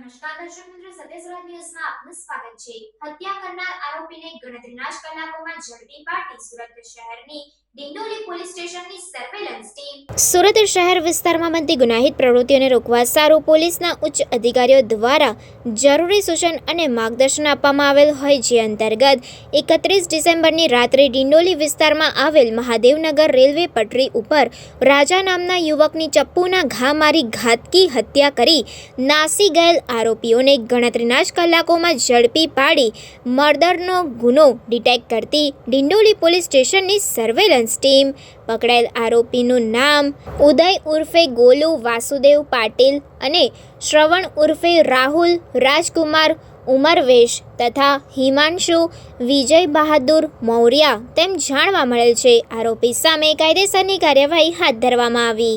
દર્શક મિત્રો સત્યસ્વરાજ ન્યૂઝમાં આપનું સ્વાગત છે હત્યા કરનાર આરોપીને ગણતરીના જ કલાકોમાં ઝડપી પાડી સુરત શહેરની સુરત શહેર વિસ્તારમાં બનતી ગુનાહિત પ્રવૃત્તિઓને રોકવા સારું પોલીસના ઉચ્ચ અધિકારીઓ દ્વારા જરૂરી સૂચન અને માર્ગદર્શન આપવામાં આવેલ હોય જે અંતર્ગત એકત્રીસ ડિસેમ્બરની રાત્રે ડિંડોલી વિસ્તારમાં આવેલ મહાદેવનગર રેલવે પટરી ઉપર રાજા નામના યુવકની ચપ્પુના ઘા મારી ઘાતકી હત્યા કરી નાસી ગયેલ આરોપીઓને ગણતરીના જ કલાકોમાં ઝડપી પાડી મર્ડરનો ગુનો ડિટેક્ટ કરતી ડિંડોલી પોલીસ સ્ટેશનની સર્વેલન્સ ટીમ. પકડાયેલ આરોપીનું નામ ઉદય ઉર્ફે ગોલુ વાસુદેવ પાટીલ અને શ્રવણ ઉર્ફે રાહુલ રાજકુમાર ઉમરવેશ તથા હિમાંશુ વિજય બહાદુર મૌર્યા તેમ જાણવા મળેલ છે. આરોપી સામે કાયદેસરની કાર્યવાહી હાથ ધરવામાં આવી.